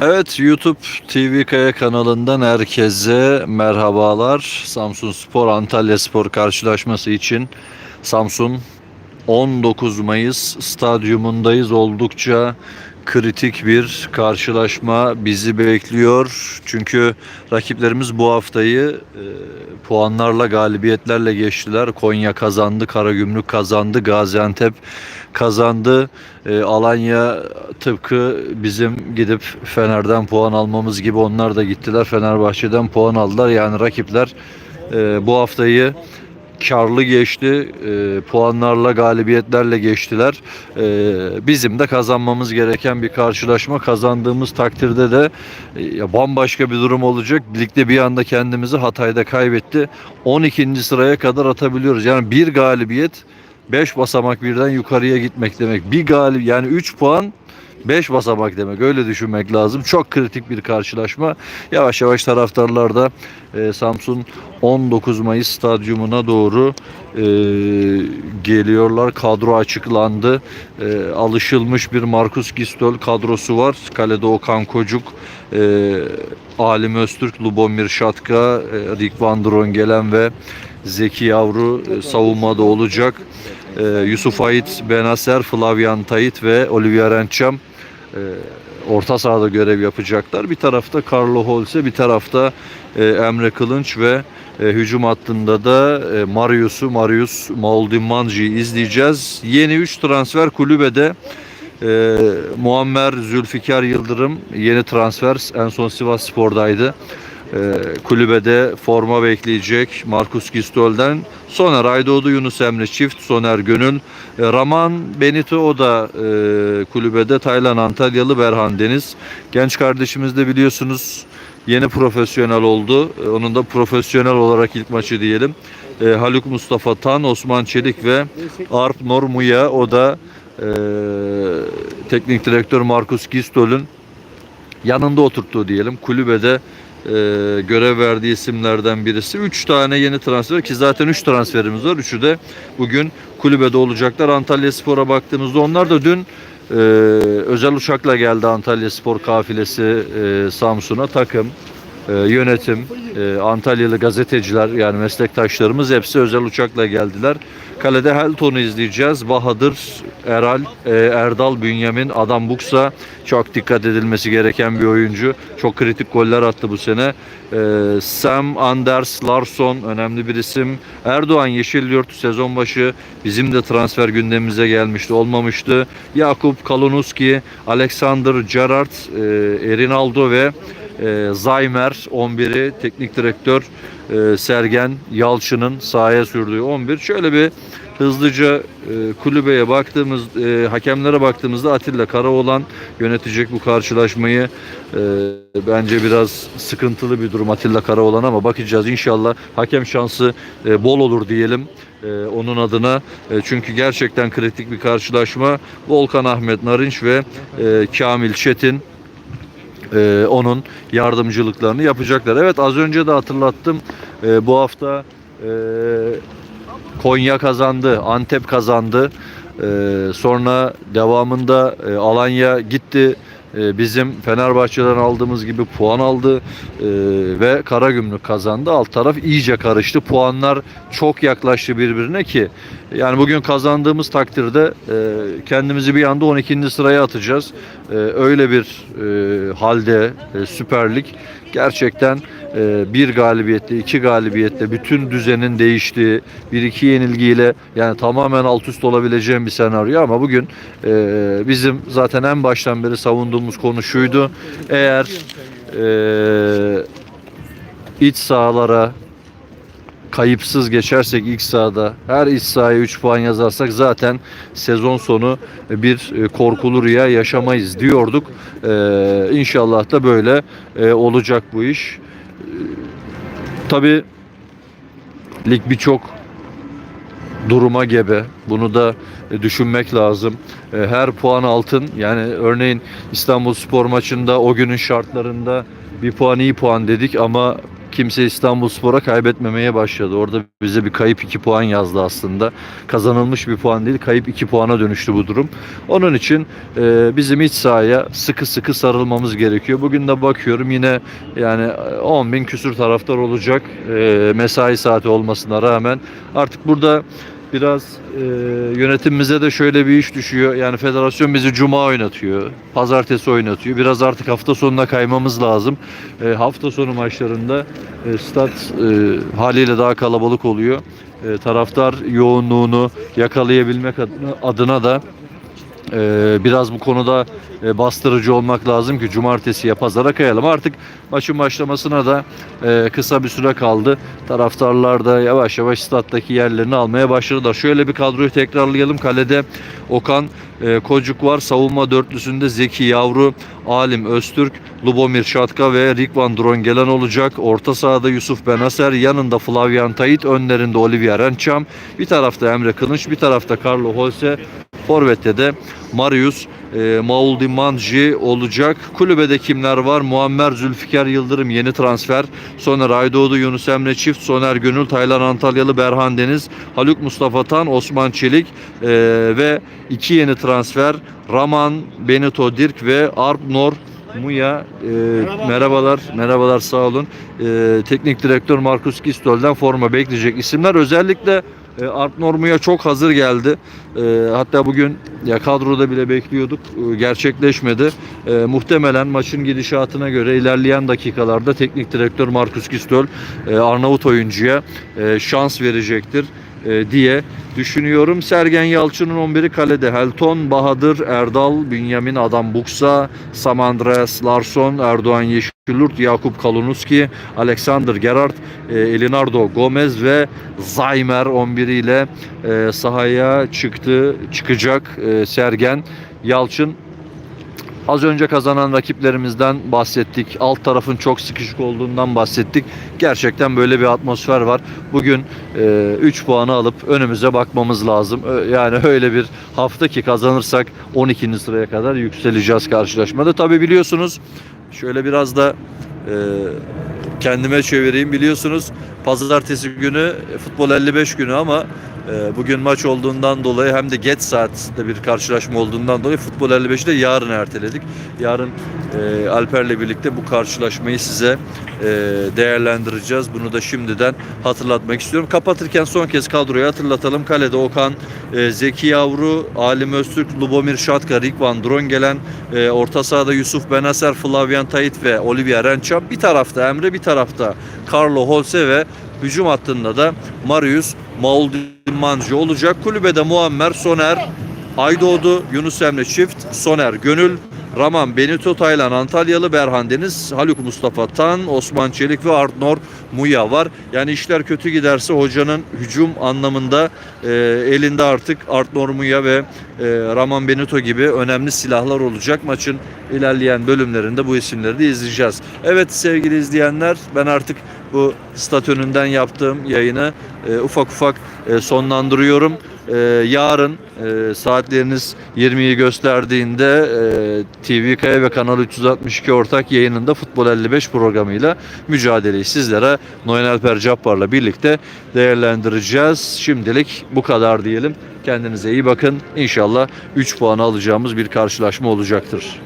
Evet YouTube TV Kaya kanalından herkese merhabalar. Samsun Spor Antalya Spor karşılaşması için Samsun 19 Mayıs stadyumundayız. Oldukça kritik bir karşılaşma bizi bekliyor. Çünkü rakiplerimiz bu haftayı e, puanlarla galibiyetlerle geçtiler. Konya kazandı, Karagümrük kazandı, Gaziantep kazandı. E, Alanya tıpkı bizim gidip Fener'den puan almamız gibi onlar da gittiler. Fenerbahçe'den puan aldılar. Yani rakipler e, bu haftayı karlı geçti. E, puanlarla, galibiyetlerle geçtiler. E, bizim de kazanmamız gereken bir karşılaşma. Kazandığımız takdirde de e, bambaşka bir durum olacak. Ligde bir anda kendimizi Hatay'da kaybetti. 12. sıraya kadar atabiliyoruz. Yani bir galibiyet 5 basamak birden yukarıya gitmek demek. Bir galip yani 3 puan 5 basamak demek. Öyle düşünmek lazım. Çok kritik bir karşılaşma. Yavaş yavaş taraftarlar da e, Samsun 19 Mayıs stadyumuna doğru e, geliyorlar. Kadro açıklandı. E, alışılmış bir Markus Gistol kadrosu var. Kalede Okan Kocuk, e, Alim Öztürk, Lubomir Şatka, e, Rick Van Drongelen ve Zeki Yavru e, savunmada olacak. E, Yusuf Ait, Benaser, Flavyan Tayit ve Olivier Encham e, orta sahada görev yapacaklar. Bir tarafta Carlo Holse, bir tarafta e, Emre Kılınç ve e, hücum hattında da e, Marius'u, Marius Maldinmanci'yi izleyeceğiz. Yeni 3 transfer kulübede e, Muammer Zülfikar Yıldırım yeni transfer en son Sivas Spor'daydı. E, kulübede forma bekleyecek Markus Gistol'den. Soner Aydoğdu, Yunus Emre Çift, Soner Gönül. E, Raman Benito o da e, kulübede. Taylan Antalyalı, Berhan Deniz. Genç kardeşimiz de biliyorsunuz yeni profesyonel oldu. E, Onun da profesyonel olarak ilk maçı diyelim. E, Haluk Mustafa Tan, Osman Çelik ve Arp Normuya o da e, teknik direktör Markus Gistol'ün yanında oturttuğu diyelim kulübede e, görev verdiği isimlerden birisi. 3 tane yeni transfer ki zaten 3 transferimiz var. Üçü de bugün kulübede olacaklar. Antalya Spor'a baktığımızda onlar da dün e, özel uçakla geldi Antalya Spor kafilesi e, Samsun'a takım e, yönetim, e, Antalyalı gazeteciler yani meslektaşlarımız hepsi özel uçakla geldiler. Kalede Helton'u izleyeceğiz. Bahadır, Eral, e, Erdal, Bünyamin, Adam Buksa çok dikkat edilmesi gereken bir oyuncu. Çok kritik goller attı bu sene. E, Sam Anders Larsson önemli bir isim. Erdoğan Yeşilyurt sezon başı bizim de transfer gündemimize gelmişti. Olmamıştı. Yakup Kalunuski, Alexander Gerrard, e, Erinaldo ve e, Zaymer 11'i teknik direktör e, Sergen Yalçın'ın sahaya sürdüğü 11. Şöyle bir hızlıca e, kulübeye baktığımız, e, hakemlere baktığımızda Atilla Karaoğlan yönetecek bu karşılaşmayı. E, bence biraz sıkıntılı bir durum Atilla Karaoğlan ama bakacağız. İnşallah hakem şansı e, bol olur diyelim. e, onun adına E, çünkü gerçekten kritik bir karşılaşma. Volkan Ahmet Narinç ve e, Kamil Çetin e, onun yardımcılıklarını yapacaklar. Evet az önce de hatırlattım. E, bu hafta e, Konya kazandı, Antep kazandı. E, sonra devamında e, Alanya gitti. E, bizim Fenerbahçe'den aldığımız gibi puan aldı e, ve Karagümrük kazandı. Alt taraf iyice karıştı. Puanlar çok yaklaştı birbirine ki yani bugün kazandığımız takdirde e, kendimizi bir anda 12. sıraya atacağız. Öyle bir halde Süper Lig gerçekten bir galibiyetle, iki galibiyetle bütün düzenin değiştiği, bir iki yenilgiyle yani tamamen alt üst olabileceğim bir senaryo ama bugün e, bizim zaten en baştan beri savunduğumuz konu şuydu. Eğer e, iç sahalara kayıpsız geçersek ilk sahada her iç sahaya 3 puan yazarsak zaten sezon sonu bir e, korkulu rüya yaşamayız diyorduk. Ee, inşallah da böyle olacak bu iş. Tabi lig birçok duruma gebe. Bunu da e, düşünmek lazım. E, Her puan altın. Yani örneğin İstanbul Spor maçında o günün şartlarında bir puan iyi puan dedik ama kimse İstanbul Spor'a kaybetmemeye başladı. Orada bize bir kayıp 2 puan yazdı aslında. Kazanılmış bir puan değil, kayıp 2 puana dönüştü bu durum. Onun için e, bizim iç sahaya sıkı sıkı sarılmamız gerekiyor. Bugün de bakıyorum yine yani 10 bin küsür taraftar olacak e, mesai saati olmasına rağmen. Artık burada biraz e, yönetimimize de şöyle bir iş düşüyor. Yani federasyon bizi cuma oynatıyor, pazartesi oynatıyor. Biraz artık hafta sonuna kaymamız lazım. E, hafta sonu maçlarında e, stat e, haliyle daha kalabalık oluyor. E, taraftar yoğunluğunu yakalayabilmek adına, adına da ee, biraz bu konuda e, bastırıcı olmak lazım ki cumartesiye pazara kayalım. Artık maçın başlamasına da e, kısa bir süre kaldı. Taraftarlar da yavaş yavaş stat'taki yerlerini almaya başladılar. Şöyle bir kadroyu tekrarlayalım. Kalede Okan e, Kocuk var. Savunma dörtlüsünde Zeki Yavru, Alim Öztürk, Lubomir Şatka ve Rikvan Drongelen olacak. Orta sahada Yusuf Benaser, yanında Flavyan Tayit, önlerinde Olivier Rençam. Bir tarafta Emre Kılıç, bir tarafta Carlo Holse, Forvet'te de Marius e, Mauldi Manji olacak. Kulübede kimler var? Muammer Zülfikar Yıldırım yeni transfer. Soner Aydoğdu, Yunus Emre Çift, Soner Gönül, Taylan Antalyalı, Berhan Deniz, Haluk Mustafa Tan, Osman Çelik e, ve iki yeni transfer Raman, Benito Dirk ve Arp Nor Muya e, merhabalar merhabalar sağ olun. E, teknik direktör Markus Gistol'den forma bekleyecek isimler. Özellikle e, Arp Normu'ya çok hazır geldi. E, hatta bugün ya kadroda bile bekliyorduk. E, gerçekleşmedi. E, muhtemelen maçın gidişatına göre ilerleyen dakikalarda teknik direktör Markus Gistol e, Arnavut oyuncuya e, şans verecektir e, diye düşünüyorum. Sergen Yalçın'ın 11'i kalede. Helton, Bahadır, Erdal, Bünyamin Adam Buksa, Samandres Larsson, Erdoğan Yeşilurt, Yakup Kalunuski, Alexander Gerard, e, Elinardo Gomez ve Zaymer 11 ile e, sahaya çıktı, çıkacak Sergen Yalçın. Az önce kazanan rakiplerimizden bahsettik. Alt tarafın çok sıkışık olduğundan bahsettik. Gerçekten böyle bir atmosfer var. Bugün 3 puanı alıp önümüze bakmamız lazım. Yani öyle bir hafta ki kazanırsak 12. sıraya kadar yükseleceğiz karşılaşmada. Tabi biliyorsunuz şöyle biraz da e, kendime çevireyim biliyorsunuz. Pazartesi günü e, futbol 55 günü ama e, bugün maç olduğundan dolayı hem de geç saatte bir karşılaşma olduğundan dolayı futbol 55'i de yarın erteledik. Yarın e, Alper'le birlikte bu karşılaşmayı size değerlendireceğiz. Bunu da şimdiden hatırlatmak istiyorum. Kapatırken son kez kadroyu hatırlatalım. Kalede Okan, Zeki Yavru, Alim Öztürk, Lubomir Şatka, Rikvan Drongelen, e, orta sahada Yusuf Benaser, Flavyan Tayit ve Olivier Rençam. Bir tarafta Emre, bir tarafta Carlo Holse ve hücum hattında da Marius Mauldimanji olacak. Kulübede Muammer, Soner, Aydoğdu, Yunus Emre Çift, Soner Gönül, Raman Benito Taylan Antalyalı, Berhan Deniz, Haluk Mustafa Tan, Osman Çelik ve Artnor Muya var. Yani işler kötü giderse hocanın hücum anlamında e, elinde artık Artnor Muya ve e, Raman Benito gibi önemli silahlar olacak. Maçın ilerleyen bölümlerinde bu isimleri de izleyeceğiz. Evet sevgili izleyenler ben artık bu stat önünden yaptığım yayını e, ufak ufak e, sonlandırıyorum. E, yarın e, saatleriniz 20'yi gösterdiğinde e, TVK ve Kanal 362 ortak yayınında Futbol 55 programıyla mücadeleyi sizlere Noyan Alper Cabbar'la birlikte değerlendireceğiz. Şimdilik bu kadar diyelim. Kendinize iyi bakın. İnşallah 3 puan alacağımız bir karşılaşma olacaktır.